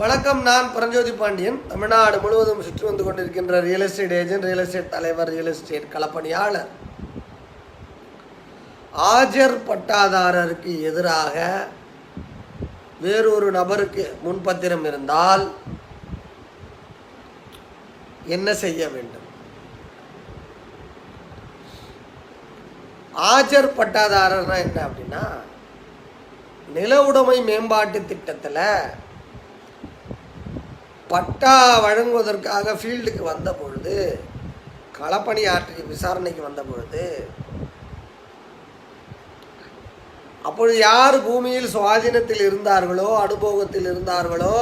வணக்கம் நான் பரஞ்சோதி பாண்டியன். தமிழ்நாடு முழுவதும் சுற்றி வந்து கொண்டிருக்கின்ற real estate agent real estate தலைவர் ரியல் எஸ்டேட் களப்பணியாளர். ஆஜர் பட்டாதாரருக்கு எதிராக வேறொரு நபருக்கு முன்பத்திரம் இருந்தால் என்ன செய்ய வேண்டும்? ஆஜர் பட்டாதாரர்னா என்ன அப்படின்னா நில உடைமை மேம்பாட்டு திட்டத்தில் பட்டா வழங்குவதற்காக ஃபீல்டுக்கு வந்த பொழுது களப்பணி ஆற்றி விசாரணைக்கு வந்த பொழுது அப்பொழுது யார் பூமியில் சுவாதீனத்தில் இருந்தார்களோ அனுபவத்தில் இருந்தார்களோ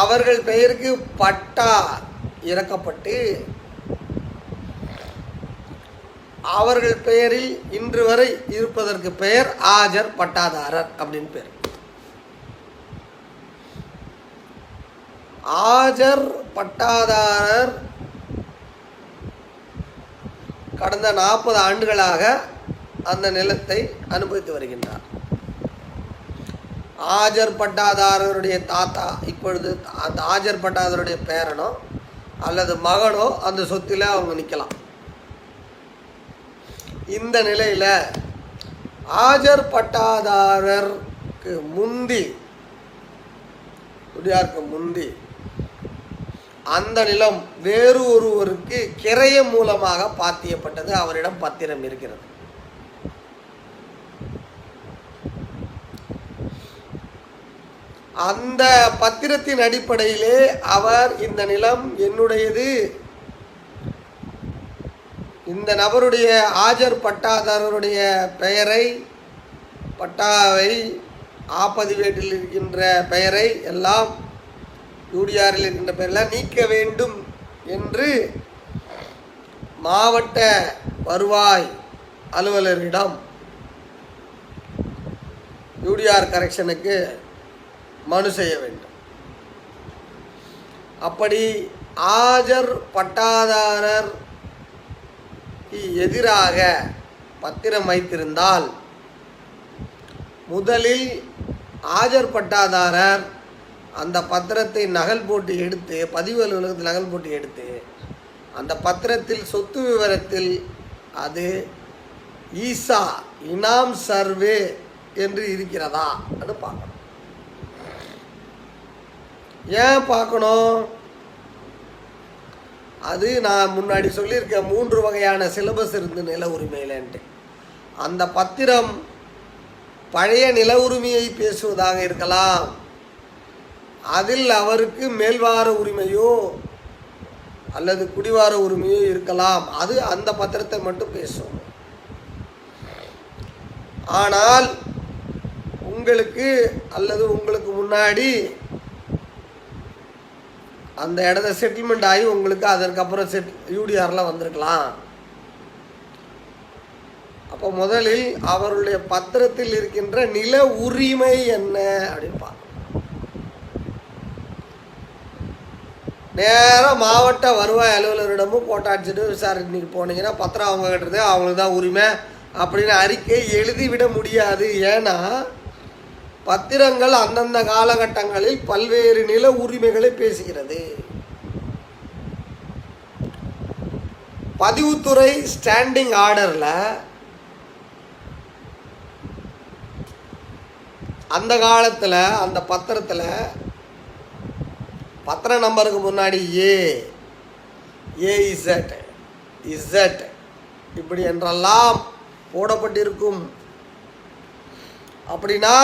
அவர்கள் பெயருக்கு பட்டா இறக்கப்பட்டு அவர்கள் பெயரில் இன்று வரை இருப்பதற்கு பெயர் ஆஜர் பட்டாதாரர் அப்படின்னு பேர். ஆஜர் பட்டாதாரர் கடந்த நாற்பது ஆண்டுகளாக அந்த நிலத்தை அனுபவித்து வருகின்றார். ஆஜர் பட்டாதாரருடைய தாத்தா இப்பொழுது அந்த ஆஜர் பட்டாதாரருடைய பேரனோ அல்லது மகனோ அந்த சொத்தில் அவங்க நிற்கலாம் இந்த நிலையில் ஆஜர் பட்டாதாரருக்கு முந்தி முடியாருக்கு முந்தி அந்த நிலம் வேறு ஒருவருக்கு கிரயம் மூலமாக பாத்தியப்பட்டது அவரிடம் பத்திரம் இருக்கிறது. அந்த பத்திரத்தின் அடிப்படையிலே அவர் இந்த நிலம் என்னுடையது. இந்த நபருடைய ஆஜர் பட்டாதாரருடைய பெயரை பட்டாவை ஆப்பதிவேட்டில் இருக்கின்ற பெயரை எல்லாம் யூடிஆரில் இருக்கின்ற பெயரெல்லாம் நீக்க வேண்டும் என்று மாவட்ட வருவாய் அலுவலரிடம் யூடிஆர் கரெக்ஷனுக்கு மனு செய்ய வேண்டும். அப்படி ஆஜர் பட்டாதாரர் எதிராக பத்திரம் வைத்திருந்தால் முதலில் ஆஜர் பட்டாதாரர் அந்த பத்திரத்தை நகல் போட்டு எடுத்து பதிவு அலுவலகத்தில் நகல் போட்டு எடுத்து அந்த பத்திரத்தில் சொத்து விவரத்தில் அது ஈசா இனாம் சர்வே என்று இருக்கிறதா? அது பார்க்கணும். ஏன் பார்க்கணும்? அது நான் முன்னாடி சொல்லியிருக்க மூன்று வகையான சிலபஸ் இருந்து நில உரிமையிலன்ட்டு. அந்த பத்திரம் பழைய நில உரிமையை பேசுவதாக இருக்கலாம். அதில் அவருக்கு மேல்வார உரிமையோ அல்லது குடிவார உரிமையோ இருக்கலாம். அது அந்த பத்திரத்தை மட்டும் பேசும். ஆனால் உங்களுக்கு அல்லது உங்களுக்கு முன்னாடி அந்த இடத்த செட்டில்மெண்ட் ஆகி உங்களுக்கு அதற்கப்புறம் செட் யூடிஆரில் வந்திருக்கலாம். அப்போ முதலில் அவருடைய பத்திரத்தில் இருக்கின்ற நில உரிமை என்ன? அப்படின்பார் பார்க்கணும் நேராக மாவட்ட வருவாய் அலுவலரிடமும் போட்டோ அடிச்சுட்டு விசாரணைக்கு போனீங்கன்னா பத்திரம் அவங்க கட்டுறது அவங்களுக்கு தான் உரிமை அப்படின்னு அறிக்கை எழுதிவிட முடியாது. ஏன்னா பத்திரங்கள் அந்தந்த காலகட்டங்களில் பல்வேறு நில உரிமைகளை பேசுகிறது. பதிவுத்துறை ஸ்டாண்டிங் ஆர்டரில் அந்த காலத்தில் அந்த பத்திரத்தில் பத்திர நம்பருக்கு முன்னாடி ஏ ஏ இசட் இசட் இப்படி என்றெல்லாம் போடப்பட்டிருக்கும். அப்படின்னா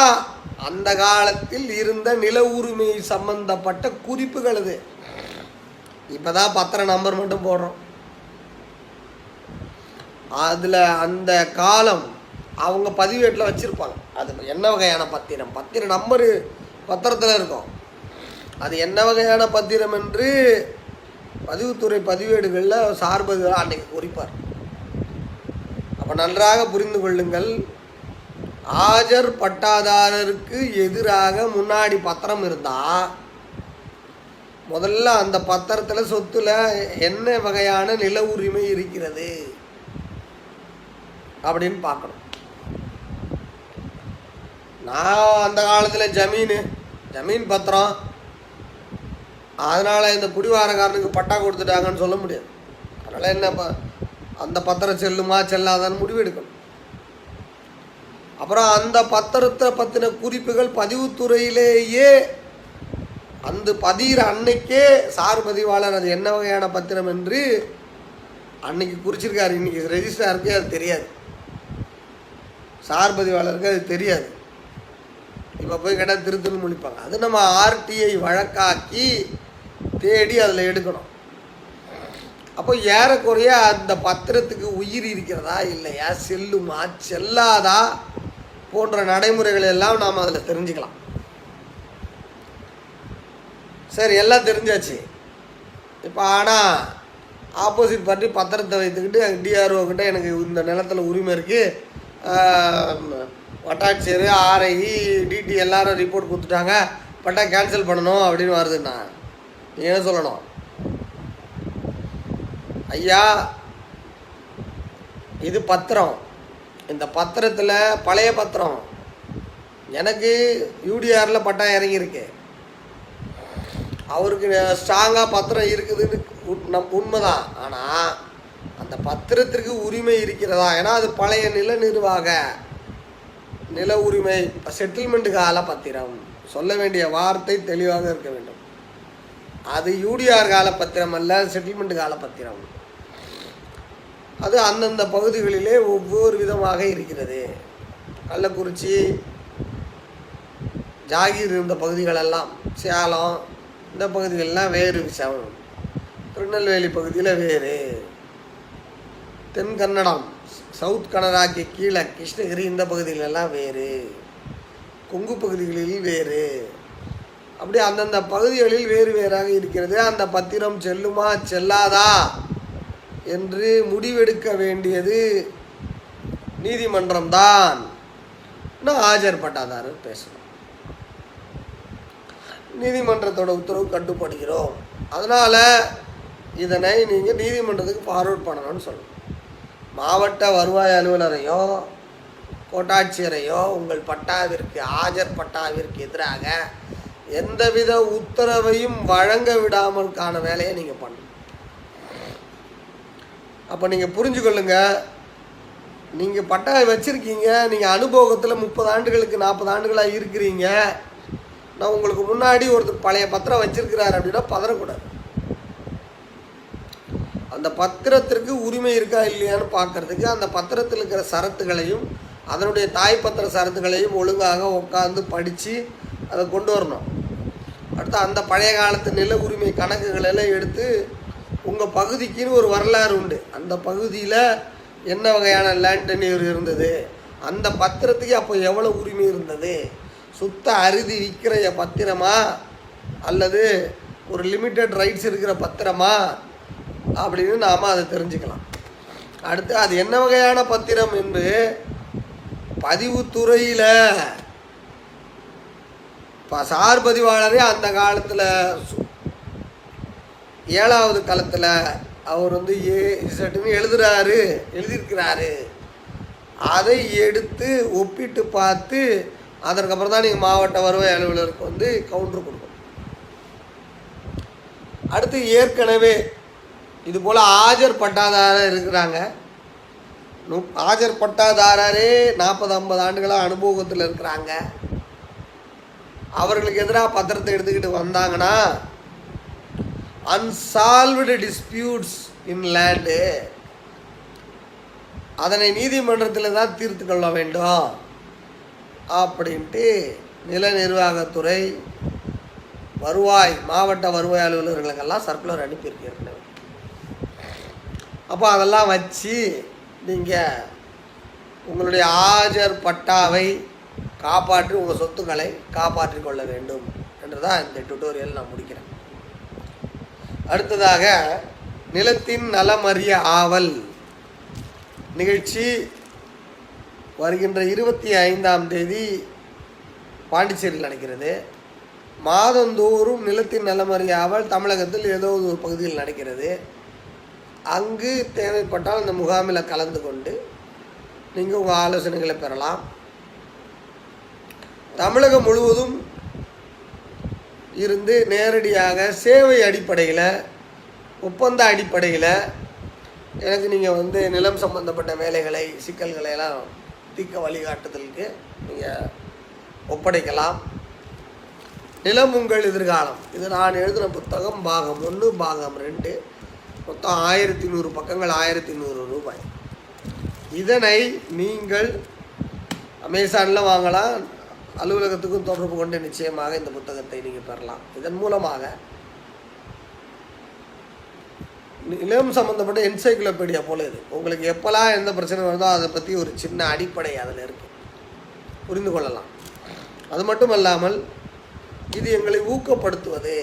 அந்த காலத்தில் இருந்த நில உரிமை சம்பந்தப்பட்ட குறிப்புகள் அது. இப்போ தான் பத்திர நம்பர் மட்டும் போடுறோம். அதில் அந்த காலம் அவங்க பதிவேட்டில் வச்சுருப்பாங்க. அது என்ன வகையான பத்திரம்? பத்திர நம்பரு பத்திரத்தில் இருக்கும். அது என்ன வகையான பத்திரம் என்று பதிவுத்துறை பதிவேடுகளில் சார்பது அன்னைக்கு குறிப்பார். அப்போ நன்றாக புரிந்து கொள்ளுங்கள். ஆஜர் பட்டாதாரருக்கு எதிராக முன்னாடி பத்திரம் இருந்தால் முதல்ல அந்த பத்திரத்தில் சொத்துல என்ன வகையான நில உரிமை இருக்கிறது அப்படின்னு பார்க்கணும். நான் அந்த காலத்தில் ஜமீனு ஜமீன் பத்திரம் அதனால் இந்த குடிவாரக்காரனுக்கு பட்டா கொடுத்துட்டாங்கன்னு சொல்ல முடியாது. அதனால் என்ன ப அந்த பத்திரம் செல்லுமா செல்லாதான்னு முடிவு எடுக்கணும் அப்புறம் அந்த பத்திரத்தை பற்றின குறிப்புகள் பதிவுத்துறையிலேயே அந்த பதிகிற அன்னைக்கே சார் பதிவாளர் அது என்ன வகையான பத்திரம் என்று அன்னைக்கு குறிச்சிருக்காரு. இன்னைக்கு ரெஜிஸ்டராருக்கே அது தெரியாது. சார் பதிவாளருக்கு அது தெரியாது. இப்போ போய் கேட்டால் திருத்துன்னு முடிப்பாங்க அது நம்ம ஆர்டிஐ வழக்காக்கி தேடி அதில் எடுக்கணும். அப்போ ஏறக்குறைய அந்த பத்திரத்துக்கு உயிர் இருக்கிறதா இல்லையா செல்லுமா செல்லாதா போன்ற நடைமுறைகள் எல்லாம் நாம் அதில் தெரிஞ்சுக்கலாம். சரி எல்லாம் தெரிஞ்சாச்சு. இப்போ ஆனால் ஆப்போசிட் பார்ட்டி பத்திரத்தை வைத்துக்கிட்டு டிஆர்ஓ கிட்ட எனக்கு இந்த நிலத்தில் உரிமை இருக்குது வட்டாட்சியர் ஆர்ஐ டிடி எல்லாரும் ரிப்போர்ட் கொடுத்துட்டாங்க. பட்டா கேன்சல் பண்ணணும் அப்படின்னு வருதுண்ணா. நீ என்ன சொல்லணும்? ஐயா இது பத்திரம். இந்த பத்திரத்தில் பழைய பத்திரம். எனக்கு யூடிஆரில் பட்டா இறங்கியிருக்கு. அவருக்கு ஸ்ட்ராங்காக பத்திரம் இருக்குதுன்னு உண்- நம் உண்மைதான். ஆனால் அந்த பத்திரத்திற்கு உரிமை இருக்கிறதா? ஏன்னா அது பழைய நில நிர்வாக நில உரிமை செட்டில்மெண்ட் கால பத்திரம் சொல்ல வேண்டிய வார்த்தை தெளிவாக இருக்க வேண்டும். அது யூடிஆர் கால பத்திரம் அல்ல செட்டில்மெண்ட் கால பத்திரம் அது அந்தந்த பகுதிகளிலே ஒவ்வொரு விதமாக இருக்கிறது. கள்ளக்குறிச்சி ஜாகிர் இருந்த பகுதிகளெல்லாம் சேலம் இந்த பகுதிகளெலாம் வேறு விஷயம் திருநெல்வேலி பகுதியில் வேறு. தென் கன்னடம் சவுத் கனடாக்கு கீழே கிருஷ்ணகிரி இந்த பகுதிகளெல்லாம் வேறு. கொங்கு பகுதிகளில் வேறு. அப்படி அந்தந்த பகுதிகளில் வேறு வேறாக இருக்கிறது. அந்த பத்திரம் செல்லுமா செல்லாதா என்று முடிவெடுக்க வேண்டியது நீதிமன்றம்தான். நான் ஆஜர் பட்டாதாரர் பேசணும். நீதிமன்றத்தோட உத்தரவு கட்டுப்படுகிறோம். அதனால் இதனை நீங்கள் நீதிமன்றத்துக்கு ஃபார்வர்ட் பண்ணணும்னு சொல்லணும். மாவட்ட வருவாய் அலுவலரையோ கோட்டாட்சியரையோ உங்கள் பட்டாவிற்கு ஆஜர் பட்டாவிற்கு எதிராக எந்தவித உத்தரவையும் வழங்க விடாமலுக்கான வேலையை நீங்கள் பண்ணணும். அப்போ நீங்கள் புரிஞ்சுக்கொள்ளுங்க நீங்கள் பட்டா வச்சுருக்கீங்க நீங்கள் அனுபவத்தில் முப்பது ஆண்டுகளுக்கு நாற்பது ஆண்டுகளாக இருக்கிறீங்க. நான் உங்களுக்கு முன்னாடி ஒருத்தர் பழைய பத்திரம் வச்சிருக்கிறாரு அப்படின்னா பதறக்கூடாது. அந்த பத்திரத்திற்கு உரிமை இருக்கா இல்லையான்னு பார்க்கறதுக்கு அந்த பத்திரத்தில் இருக்கிற சரத்துகளையும் அதனுடைய தாய் பத்திர சரத்துகளையும் ஒழுங்காக உட்காந்து படித்து அதை கொண்டு வரணும். அடுத்து அந்த பழைய காலத்து நில உரிமை கணக்குகளெல்லாம் எடுத்து உங்கள் பகுதிக்குன்னு ஒரு வரலாறு உண்டு. அந்த பகுதியில் என்ன வகையான லேண்ட் டென்யூர் இருந்தது. அந்த பத்திரத்துக்கு அப்போ எவ்வளோ உரிமை இருந்தது? சுத்த அறுதி விற்கிற பத்திரமா? அல்லது ஒரு லிமிட்டட் ரைட்ஸ் இருக்கிற பத்திரமா? அப்படின்னு நாம் அதை தெரிஞ்சுக்கலாம். அடுத்து அது என்ன வகையான பத்திரம் என்று பதிவுத்துறையில் இப்போ சார் பதிவாளரே அந்த காலத்தில் ஏழாவது காலத்தில் அவர் வந்து ஏ இசட்டுன்னு எழுதுறாரு எழுதியிருக்கிறாரு. அதை எடுத்து ஒப்பிட்டு பார்த்து அதற்கப்புறம் தான் நீங்கள் மாவட்ட வருவாய் அலுவலருக்கு வந்து கவுண்டர் கொடுக்கணும். அடுத்து ஏற்கனவே இது போல் ஆஜர் பட்டாதாரர் இருக்கிறாங்க. நு- ஆஜர் பட்டாதாரரே நாற்பது ஐம்பது ஆண்டுகளாக அனுபவத்தில் இருக்கிறாங்க. அவர்களுக்கு எதிராக பத்திரத்தை எடுத்துக்கிட்டு வந்தாங்கன்னா அன்சால்வ்டு டிஸ்பியூட்ஸ் இன் லேண்டு அதனை நீதிமன்றத்தில் தான் தீர்த்து கொள்ள வேண்டும். அப்படின்ட்டு நில நிர்வாகத்துறை வருவாய் மாவட்ட வருவாய் அலுவலர்களுக்கெல்லாம் சர்க்குலர் அனுப்பியிருக்கிறது. அப்போ அதெல்லாம் வச்சு நீங்கள் உங்களுடைய ஆஜர் பட்டாவை காப்பாற்றி உங்கள் சொத்துக்களை காப்பாற்றி கொள்ள வேண்டும் என்று தான் இந்த டுட்டோரியல் நான் முடிக்கிறேன். அடுத்ததாக நிலத்தின் நலமறிய ஆவல் நிகழ்ச்சி வருகின்ற இருபத்தி ஐந்தாம் தேதி பாண்டிச்சேரியில் நடக்கிறது. மாதந்தோறும் நிலத்தின் நலமறிய ஆவல் தமிழகத்தில் ஏதோ ஒரு பகுதியில் நடக்கிறது. அங்கு தேவைப்பட்டால் அந்த முகாமில் கலந்து கொண்டு நீங்கள் உங்கள் ஆலோசனைகளை பெறலாம். தமிழகம் முழுவதும் இருந்து நேரடியாக சேவை அடிப்படையில் ஒப்பந்த அடிப்படையில் எனக்கு நீங்கள் வந்து நிலம் சம்பந்தப்பட்ட வேலைகளை சிக்கல்களை எல்லாம் தீக்க வழிகாட்டுதலுக்கு நீங்கள் ஒப்படைக்கலாம். நிலம் உங்கள் எதிர்காலம். இது நான் எழுதின புத்தகம் பாகம் ஒன்று பாகம் ரெண்டு. மொத்தம் ஆயிரத்தி நூறு பக்கங்கள் ஆயிரத்தி நூறு ரூபாய். இதனை நீங்கள் அமேசானில் வாங்கலாம் அலுவலகத்துக்கும் தொடர்பு கொண்டு நிச்சயமாக இந்த புத்தகத்தை நீங்கள் பெறலாம். இதன் மூலமாக நிலம் சம்மந்தப்பட்ட என்சைக்ளோபீடியா போல இது. உங்களுக்கு எப்போல்லாம் எந்த பிரச்சனை வருதோ அதை பற்றி ஒரு சின்ன அடிப்படை அதில் இருக்குது புரிந்து கொள்ளலாம். அது மட்டும் அல்லாமல் இது எங்களை ஊக்கப்படுத்துவது.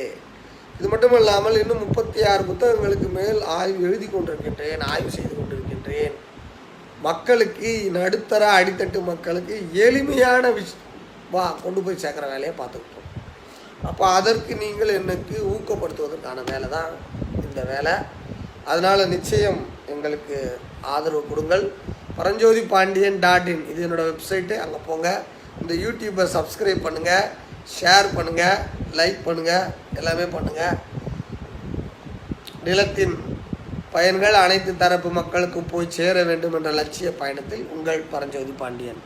இது மட்டும் இல்லாமல் இன்னும் முப்பத்தி ஆறு புத்தகங்களுக்கு மேல் ஆய்வு எழுதி கொண்டிருக்கின்றேன் ஆய்வு செய்து கொண்டிருக்கின்றேன். மக்களுக்கு நடுத்தர அடித்தட்டு மக்களுக்கு எளிமையான விஷ் வா கொண்டு போய் சேர்க்குற வேலையை பார்த்துக்கிட்டோம். அப்போ அதற்கு நீங்கள் எனக்கு ஊக்கப்படுத்துவதற்கான வேலை தான் இந்த வேலை. அதனால் நிச்சயம் எங்களுக்கு ஆதரவு கொடுங்கள். Paranjothi Pandian dot in. இது என்னோடய வெப்சைட்டு. அங்கே போங்க. இந்த யூடியூப்பை சப்ஸ்கிரைப் பண்ணுங்கள் ஷேர் பண்ணுங்கள் லைக் பண்ணுங்கள் எல்லாமே பண்ணுங்கள் நிலத்தின் பயன்கள் அனைத்து தரப்பு மக்களுக்கும் போய் சேர வேண்டும் என்ற லட்சிய பயணத்தில் உங்கள் பரஞ்சோதி பாண்டியன்.